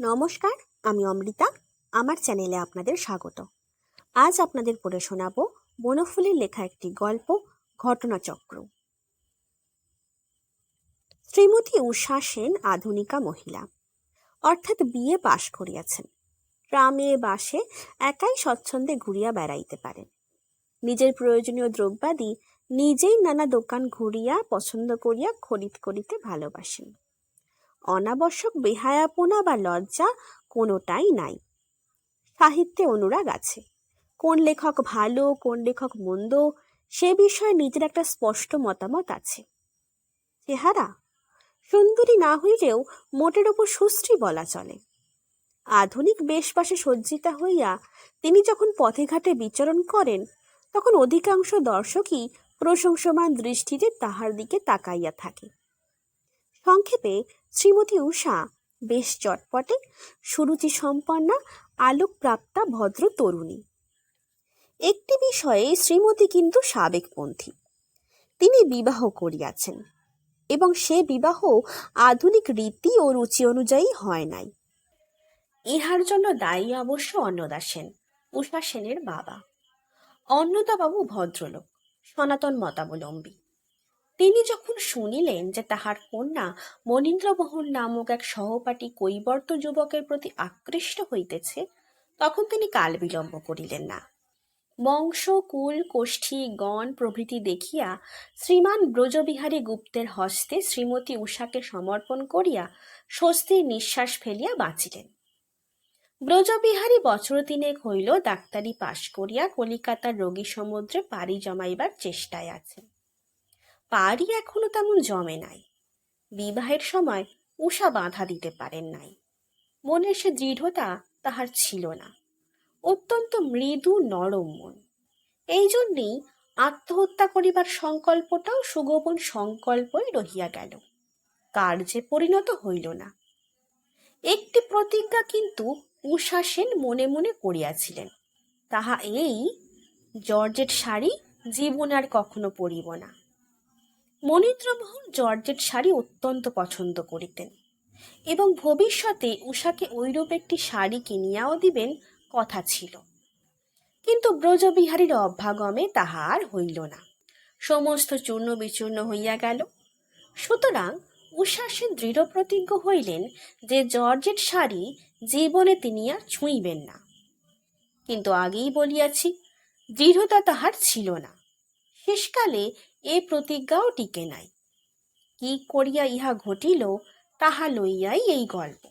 নমস্কার, আমি অমৃতা। আমার চ্যানেলে আপনাদের স্বাগত। আজ আপনাদের পড়ে শোনাব বনফুলের লেখা একটি গল্প, ঘটনাচক্র। শ্রীমতী উষা সেন আধুনিকা মহিলা। অর্থাৎ বিয়ে পাশ করিয়াছেন। গ্রামে বাসে একাই স্বচ্ছন্দে ঘুরিয়া বেড়াইতে পারেন। নিজের প্রয়োজনীয় দ্রব্যাদি নিজেই নানা দোকান ঘুরিয়া পছন্দ করিয়া খরিদ করিতে ভালোবাসেন। অনাবশ্যক বেহায়াপনা বা লজ্জা কোনোটাই নাই। সাহিত্যে অনুরাগ আছে। কোন লেখক ভালো, কোন লেখক মন্দ, সে বিষয়ে নিজের একটা স্পষ্ট মতামত আছে। চেহারা, সুন্দরী না হইলেও মোটের ওপর সুশ্রী বলা চলে। আধুনিক বেশবাসে সজ্জিতা হইয়া তিনি যখন পথে ঘাটে বিচরণ করেন, তখন অধিকাংশ দর্শকই প্রশংসমান দৃষ্টিতে তাহার দিকে তাকাইয়া থাকে। সংক্ষেপে শ্রীমতী উষা বেশ চটপটে, সুরুচি সম্পন্না, আলোকপ্রাপ্তা, ভদ্র তরুণী। একটি বিষয়ে শ্রীমতী কিন্তু সাবেকপন্থী। তিনি বিবাহ করিয়াছেন এবং সে বিবাহ আধুনিক রীতি ও রুচি অনুযায়ী হয় নাই। ইহার জন্য দায়ী অবশ্য অন্নদা সেন উষা সেনের বাবা। অন্নদাবাবু ভদ্রলোক, সনাতন মতাবলম্বী। তিনি যখন শুনিলেন যে তাহার কন্যা মনীন্দ্রমোহন নামক এক সহপাঠী কৈবর্ত যুবকের প্রতি আকৃষ্ট হইতেছে, তখন তিনি কাল বিলম্ব করিলেন না। বংশ, কুল কোষ্ঠী গণ প্রভৃতি দেখিয়া শ্রীমান ব্রজবিহারী গুপ্তের হস্তে শ্রীমতী উষাকে সমর্পণ করিয়া স্বস্তির নিঃশ্বাস ফেলিয়া বাঁচিলেন। ব্রজবিহারী বছর তিনেক হইল ডাক্তারি পাশ করিয়া কলিকাতার রোগী সমুদ্রে পাড়ি জমাইবার চেষ্টায় আছেন। পারি এখনও তেমন জমে নাই। বিবাহের সময় উষা বাধা দিতে পারেন নাই। মনের সে দৃঢ়তা তাহার ছিল না। অত্যন্ত মৃদু নরম মন। এই জন্যেই আত্মহত্যা করিবার সংকল্পটাও সুগোপন সংকল্পই রহিয়া গেল। কার্যে পরিণত হইল না। একটি প্রতিজ্ঞা কিন্তু উষা সেন মনে মনে করিয়াছিলেন। তাহা এই, জর্জেট শাড়ি জীবন আর কখনো পরিব না। মনীন্দ্রমোহন জর্জেট শাড়ি অত্যন্ত পছন্দ করিতেন এবং ভবিষ্যতে উষাকে ঐরূপ একটি শাড়ি কিনিয়াও দিবেন কথা ছিল। কিন্তু ব্রজবিহারীর অভ্যাগমে তাহা আর হইল না। সমস্ত চূর্ণ বিচূর্ণ হইয়া গেল। সুতরাং উষা সে দৃঢ় প্রতিজ্ঞ হইলেন যে জর্জেট শাড়ি জীবনে তিনি আর ছুঁইবেন না। কিন্তু আগেই বলিয়াছি, দৃঢ়তা তাহার ছিল না। শেষকালে এ প্রতিজ্ঞাও টিকে নাই। কি করিয়া ইহা ঘটিল, তাহা লইয়াই এই গল্প।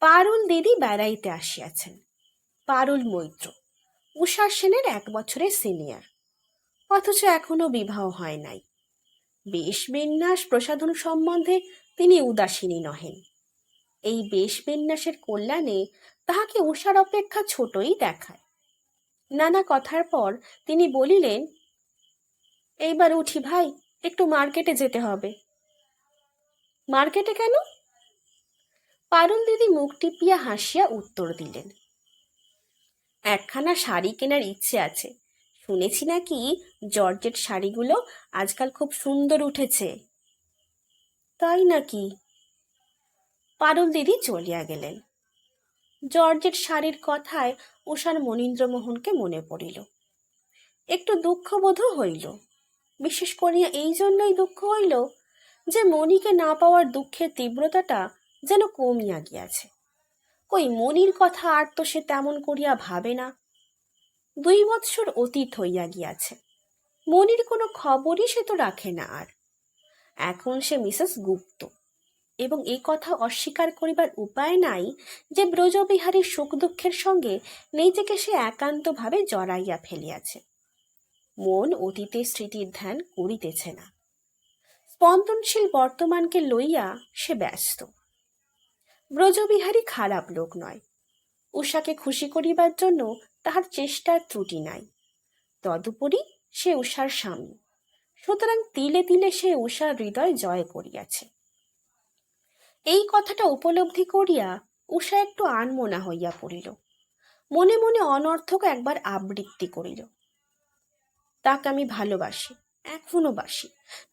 পারুল দিদি বেড়াইতে আসিয়াছেন। পারুল মৈত্র উষা সেনের এক বছরের সিনিয়র। অথচ এখনও বিবাহ হয় নাই। বেশ বিন্যাস প্রসাধন সম্বন্ধে তিনি উদাসীনী নহেন। এই বেশ বিন্যাসের কল্যাণে তাহাকে উষার অপেক্ষা ছোটই দেখায়। নানা কথার পর তিনি বলিলেন এইবার উঠি ভাই, একটু মার্কেটে যেতে হবে। মার্কেটে কেন? পারুল দিদি মুখ টিপিয়া হাসিয়া উত্তর দিলেন। একখানা শাড়ি কেনার ইচ্ছে আছে। শুনেছি নাকি জর্জেট শাড়িগুলো আজকাল খুব সুন্দর উঠেছে। তাই নাকি? পারুল দিদি চলিয়া গেলেন। জর্জেট শাড়ির কথায় উষার মনীন্দ্রমোহনকে মনে পড়িল। একটু দুঃখবোধও হইল। বিশেষ করিয়া এই জন্যই দুঃখ হইল যে মণিকে না পাওয়ার দুঃখের তীব্রতাটা যেন কমিয়া গিয়াছে। কই মনির কথা আর তো সে তেমন করিয়া ভাবে না। দুই বৎসর অতীত হইয়া গিয়াছে। মনির কোনো খবরই সে তো রাখে না আর। এখন সে মিসেস গুপ্ত এবং এই কথা অস্বীকার করিবার উপায় নাই যে ব্রজবিহারীর সুখ দুঃখের সঙ্গে নিজেকে সে একান্তভাবে জড়াইয়া ফেলিয়াছে। মন অতীতের স্মৃতির ধ্যান করিতেছে না। স্পন্দনশীল বর্তমানকে লইয়া সে ব্যস্ত। ব্রজবিহারী খারাপ লোক নয়। উষাকে খুশি করিবার জন্য তাহার চেষ্টার ত্রুটি নাই। তদুপরি সে উষার স্বামী। সুতরাং তিলে তিলে সে উষার হৃদয় জয় করিয়াছে। এই কথাটা উপলব্ধি করিয়া উষা একটু আনমনা হইয়া পড়িল। মনে মনে অনর্থক একবার আবৃত্তি করিল। তাকে আমি ভালোবাসি এখনও বাসি।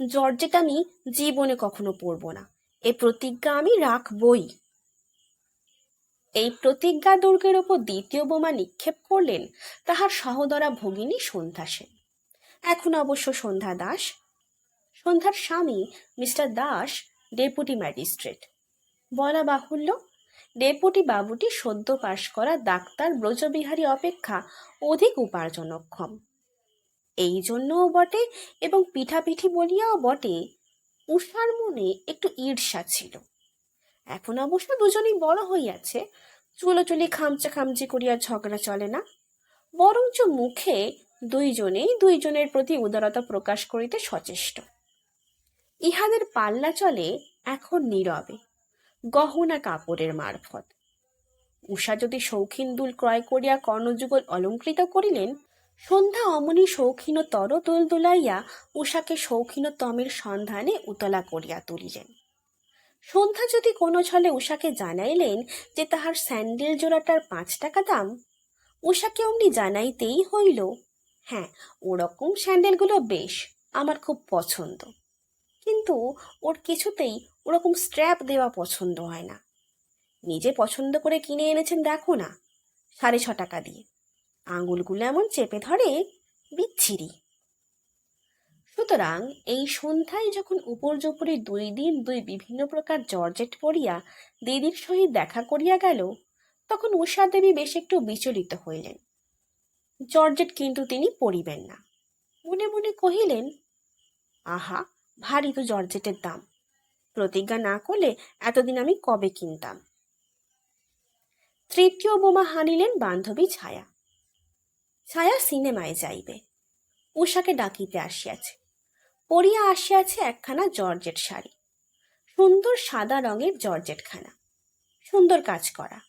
জর্জেট আমি জীবনে কখনো পড়ব না। এ প্রতিজ্ঞা আমি রাখবই। এই প্রতিজ্ঞা দুর্গের ওপর দ্বিতীয় বোমা নিক্ষেপ করলেন তাহার সহদরা ভগিনী সন্ধ্যা সেন। এখন অবশ্য সন্ধ্যা দাস, সন্ধ্যার স্বামী মিস্টার দাস, ডেপুটি ম্যাজিস্ট্রেট। বলা বাহুল্য, ডেপুটি বাবুটি সদ্য পাশ করা ডাক্তার ব্রজবিহারী অপেক্ষা অধিক উপার্জনক্ষম। এই জন্যও বটে এবং পিঠাপিঠি বলিয়াও বটে। উষার মনে একটু ঈর্ষা ছিল। এখন অবশ্য দুজনেই বড় হইয়াছে, চুলোচুলি খামচা খামচি করিয়া ঝগড়া চলে না। বরঞ্চ মুখে দুইজনেই দুইজনের প্রতি উদারতা প্রকাশ করিতে সচেষ্ট। ইহাদের পাল্লা চলে এখন নীরবে, গহনা কাপড়ের মারফত। উষা যদি শৌখিন দুল ক্রয় করিয়া কর্ণযুগল অলঙ্কৃত করিলেন সন্ধ্যা অমনি শৌখিনতর দোল দোলাইয়া উষাকে শৌখিনতমের সন্ধানে উতলা করিয়া তুলিলেন। সন্ধ্যা যদি কোনো ছলে উষাকে জানাইলেন যে তাহার স্যান্ডেল জোড়াটার পাঁচ টাকা দাম উষাকে অমনি জানাইতেই হইল হ্যাঁ ওরকম স্যান্ডেলগুলো বেশ, আমার খুব পছন্দ। কিন্তু ওর কিছুতেই ওরকম স্ট্র্যাপ দেওয়া পছন্দ হয় না। নিজে পছন্দ করে কিনে এনেছেন দেখো না, সাড়ে ছ টাকা দিয়ে। আঙুলগুলো এমন চেপে ধরে, বিচ্ছিরি। সুতরাং এই সন্ধ্যায় যখন উপর্যুপরি দুই দিন দুই বিভিন্ন প্রকার জর্জেট পরিয়া দিদির সহিত দেখা করিয়া গেল, তখন উষা দেবী বেশ একটু বিচলিত হইলেন। জর্জেট কিন্তু তিনি পরিবেন না। মনে মনে কহিলেন, আহা, ভারী তো জর্জেটের দাম। প্রতিজ্ঞা না করলে এতদিন আমি কবে কিনতাম? তৃতীয় বোমা হানিলেন বান্ধবী ছায়া। ছায়া সিনেমায় যাইবে। উষাকে ডাকিতে আসিয়াছে। পরিয়া আসিয়াছে একখানা জর্জেট শাড়ি। সুন্দর সাদা রঙের জর্জেটখানা। সুন্দর কাজ করা।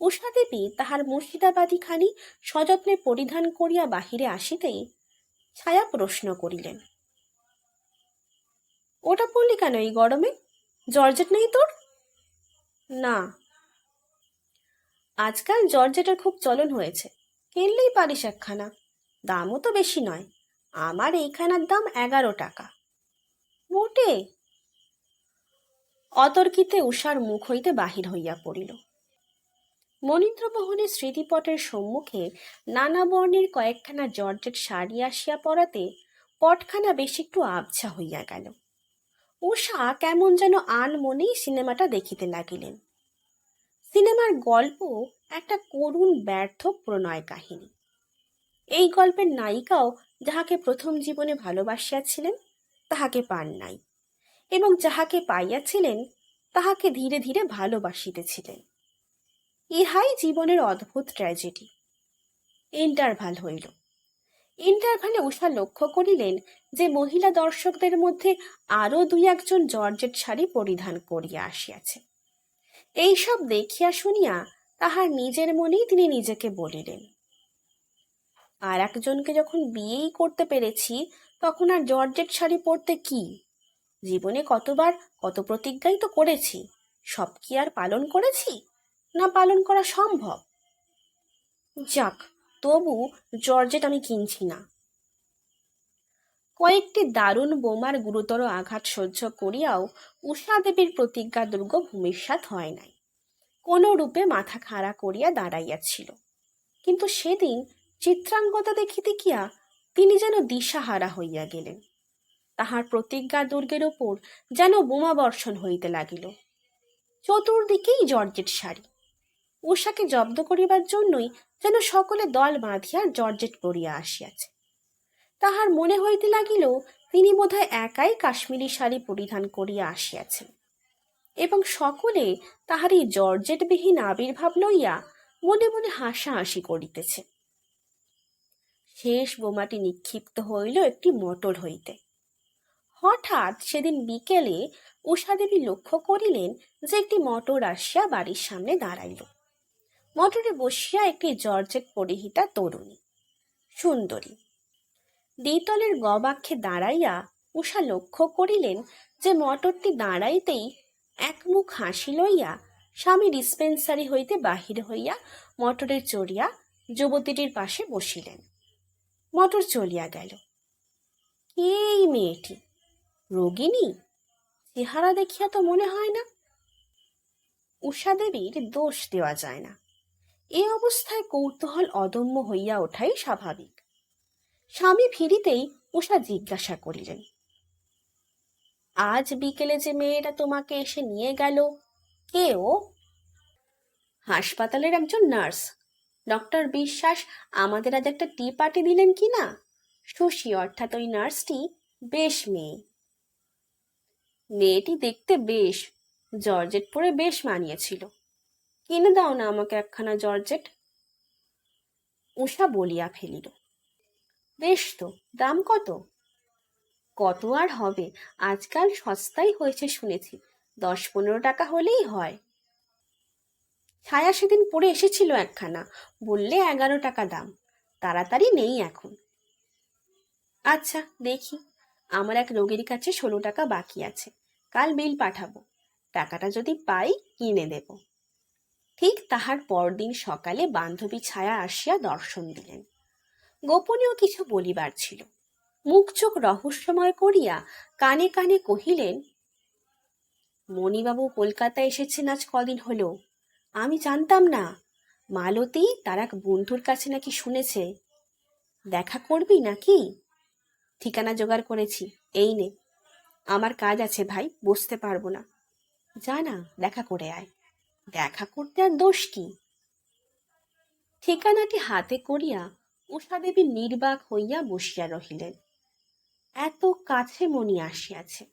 উষা দেবী তাহার মুর্শিদাবাদী খানি সযত্নে পরিধান করিয়া বাহিরে আসিতেই ছায়া প্রশ্ন করিলেন, ওটা পড়লি কেন এই গরমে? জর্জেট নেই তোর? না। আজকাল জর্জেটের খুব চলন হয়েছে। কিনলেই পারিস একখানা। দামও তো বেশি নয়। আমার এইখানার দাম এগারো টাকা। মোটে। অতর্কিতে উষার মুখ হইতে বাহির হইয়া পড়িল। মনীন্দ্রমোহনের স্মৃতিপটের সম্মুখে নানা বর্ণের কয়েকখানা জর্জেট শাড়ি আসিয়া পড়াতে পটখানা বেশ একটু আবছা হইয়া গেল। উষা কেমন যেন আন মনেই সিনেমাটা দেখিতে লাগিলেন। সিনেমার গল্প একটা করুণ ব্যর্থ প্রণয় কাহিনী। এই গল্পের নায়িকাও যাহাকে প্রথম জীবনে ভালোবাসিয়াছিলেন, তাহাকে পান নাই এবং যাহাকে পাইয়াছিলেন, তাহাকে ধীরে ধীরে ভালোবাসিতেছিলেন। ইহাই জীবনের অদ্ভুত ট্র্যাজেডি। ইন্টারভাল হইল। ইন্টারভালে উষা লক্ষ্য করিলেন যে মহিলা দর্শকদের মধ্যে আরও দুই একজন জর্জেট শাড়ি পরিধান করিয়া আসিয়াছে। এইসব দেখিয়া শুনিয়া তাহার নিজের মনেই তিনি নিজেকে বলিলেন, আর একজনকে যখন বিয়েই করতে পেরেছি, তখন আর জর্জেট শাড়ি পরতে কি? জীবনে কতবার কত প্রতিজ্ঞাই তো করেছি, সব কি আর পালন করেছি? না পালন করা সম্ভব? যাক, তবু জর্জেট আমি কিনছি না। কয়েকটি দারুণ বোমার গুরুতর আঘাত সহ্য করিয়াও উষা দেবীর প্রতিজ্ঞা দুর্গ ভূমিষ্যাত হয় নাই। কোনো রূপে মাথা খাড়া করিয়া দাঁড়াইয়াছিল। কিন্তু সেদিন চিত্রাঙ্গতা দেখিতে গিয়া তিনি যেন দিশাহারা হইয়া গেলেন। তাহার প্রতিজ্ঞা দুর্গের ওপর যেন বোমা বর্ষণ হইতে লাগিল। চতুর্দিকেই জর্জেট শাড়ি। উষাকে জব্দ করিবার জন্যই যেন সকলে দল বাঁধিয়া জর্জেট পরিয়া আসিয়াছে। তাহার মনে হইতে লাগিল, তিনি বোধহয় একাই কাশ্মীরি শাড়ি পরিধান করিয়া আসিয়াছেন। এবং সকলে তাহার এই জর্জেটবিহীন আবির্ভাব লইয়া মনে মনে হাসাহাসি করিতেছে। শেষ বোমাটি নিক্ষিপ্ত হইল একটি মটর হইতে। হঠাৎ সেদিন বিকেলে উষাদেবী লক্ষ্য করিলেন যে একটি মটর আসিয়া বাড়ির সামনে দাঁড়াইল। মটরে বসিয়া একটি জর্জেট পরিহিতা তরুণী, সুন্দরী। দ্বিতলের গবাক্ষে দাঁড়াইয়া উষা লক্ষ্য করিলেন যে মটরটি দাঁড়াইতেই এক মুখ হাসি লইয়া স্বামী ডিসপেন্সারি হইতে বাহির হইয়া মটরে চড়িয়া যুবতীটির পাশে বসিলেন। মটর চলিয়া গেল। এই মেয়েটি রোগিনী চেহারা দেখিয়া তো মনে হয় না। উষা দেবীর দোষ দেওয়া যায় না। এ অবস্থায় কৌতূহল অদম্য হইয়া ওঠাই স্বাভাবিক। স্বামী ফিরিতেই উষা জিজ্ঞাসা করিলেন, আজ বিকেলে যে মেয়েটা তোমাকে এসে নিয়ে গেল, কে ও? হাসপাতালের একজন নার্স। ডক্টর বিশ্বাস, আমাদের আজ একটা টি পার্টি দিলেন কি না? শশী অর্থাৎ ওই নার্সটি বেশ মেয়ে। মেয়েটি দেখতে বেশ, জর্জেট পরে বেশ মানিয়েছিল। কিনে দাও না আমাকে একখানা জর্জেট? উষা বলিয়া ফেলিল বেশ তো, দাম কত? কত আর হবে? আজকাল সস্তাই হয়েছে শুনেছি। দশ পনেরো টাকা হলেই হয়। ছায়া সেদিন পরে এসেছিল একখানা, বললে এগারো টাকা দাম। তাড়াতাড়ি নেই এখন। আচ্ছা দেখি। আমার এক রোগীর কাছে ষোলো টাকা বাকি আছে। কাল বিল পাঠাবো। টাকাটা যদি পাই, কিনে দেব। ঠিক তাহার পরদিন সকালে বান্ধবী ছায়া আসিয়া দর্শন দিলেন। গোপনীয় কিছু বলিবার ছিল। মুখ চোখ রহস্যময় করিয়া কানে কানে কহিলেন, মণিবাবু, কলকাতায় এসেছেন আজ কদিন হলো। আমি জানতাম না মালতী তার এক বন্ধুর কাছে নাকি শুনেছে। দেখা করবি নাকি? ঠিকানা জোগাড় করেছি, এই নে। আমার কাজ আছে ভাই, বসতে পারব না। যা না, দেখা করে আয়। দেখা করতে আর দোষ কি? ঠিকানাটি হাতে করিয়া উষা দেবী নির্বাক হইয়া বসিয়া রহিলেন। এত কাছে মনি আসিয়াছে।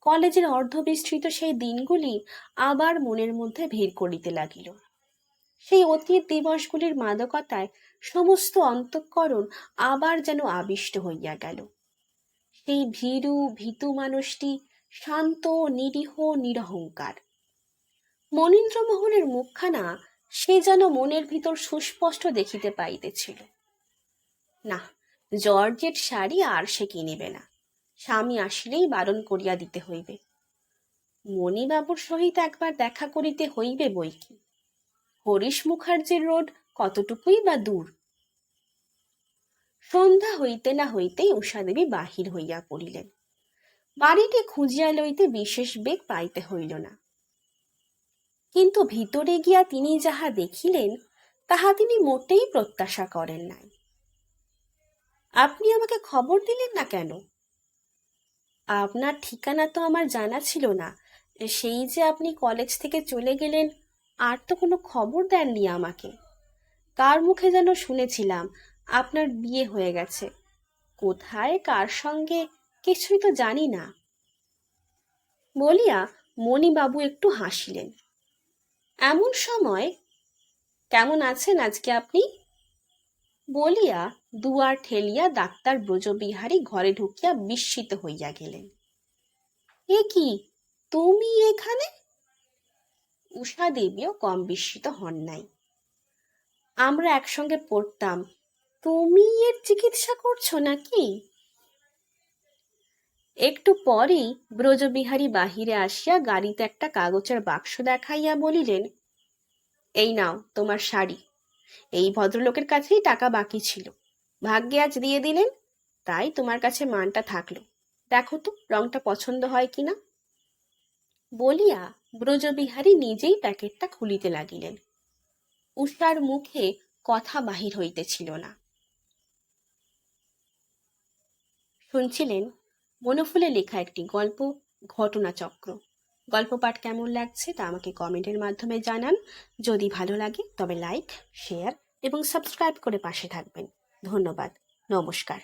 কলেজের অর্ধবিস্তৃত সেই দিনগুলি আবার মনের মধ্যে ভিড় করিতে লাগিল। সেই অতীত দিবসগুলির মাদকতায় সমস্ত অন্তঃকরণ আবার যেন আবিষ্ট হইয়া গেল। সেই ভীরু, ভীতু মানুষটি শান্ত, নিরীহ, নিরহংকার। মনীন্দ্রমোহনের মুখখানা সে যেন মনের ভিতর সুস্পষ্ট দেখিতে পাইতেছিল। না, জর্জেট শাড়ি আর সে কিনিবে না। স্বামী আসিলেই বারণ করিয়া দিতে হইবে। মণিবাবুর সহিত একবার দেখা করিতে হইবে বই কি? হরিশ মুখার্জির রোড কতটুকুই বা দূর? সন্ধ্যা হইতে না হইতেই উষাদেবী বাহির হইয়া পড়িলেন। বাড়িটি খুঁজিয়া লইতে বিশেষ বেগ পাইতে হইল না। কিন্তু ভিতরে গিয়া তিনি যাহা দেখিলেন, তাহা তিনি মোটেই প্রত্যাশা করেন নাই। আপনি আমাকে খবর দিলেন না কেন? আপনার ঠিকানা তো আমার জানা ছিল না। সেই যে আপনি কলেজ থেকে চলে গেলেন, আর তো কোনো খবর দেননি আমাকে। কার মুখে যেন শুনেছিলাম, আপনার বিয়ে হয়ে গেছে। কোথায়, কার সঙ্গে, কিছুই তো জানি না। বলিয়া মণিবাবু একটু হাসিলেন। এমন সময়, কেমন আছেন আজকে আপনি? বলিয়া দুয়ার ঠেলিয়া ডাক্তার ব্রজবিহারী ঘরে ঢুকিয়া বিস্মিত হইয়া গেলেন। এ কি? তুমি এখানে? উষা দেবীও কম বিস্মিত হন নাই। আমরা একসঙ্গে পড়তাম। তুমি এর চিকিৎসা করছ নাকি? একটু পরেই ব্রজবিহারী বাহিরে আসিয়া গাড়িতে একটা কাগজের বাক্স দেখাইয়া বলিলেন, এই নাও তোমার শাড়ি। এই ভদ্রলোকের কাছেই টাকা বাকি ছিল। ভাগ্যে আজ দিয়ে দিলেন, তাই তোমার কাছে মানটা থাকল। দেখো তো, রংটা পছন্দ হয় কিনা। বলিয়া ব্রজবিহারী নিজেই প্যাকেটটা খুলিতে লাগিলেন। উষার মুখে কথা বাহির হইতেছিল না। শুনছিলেন মনোফুলে লেখা একটি গল্প, ঘটনাচক্র। গল্প পাঠ কেমন লাগছে তা আমাকে কমেন্টের মাধ্যমে জানান। যদি ভালো লাগে তবে লাইক, শেয়ার এবং সাবস্ক্রাইব করে পাশে থাকবেন। ধন্যবাদ। নমস্কার।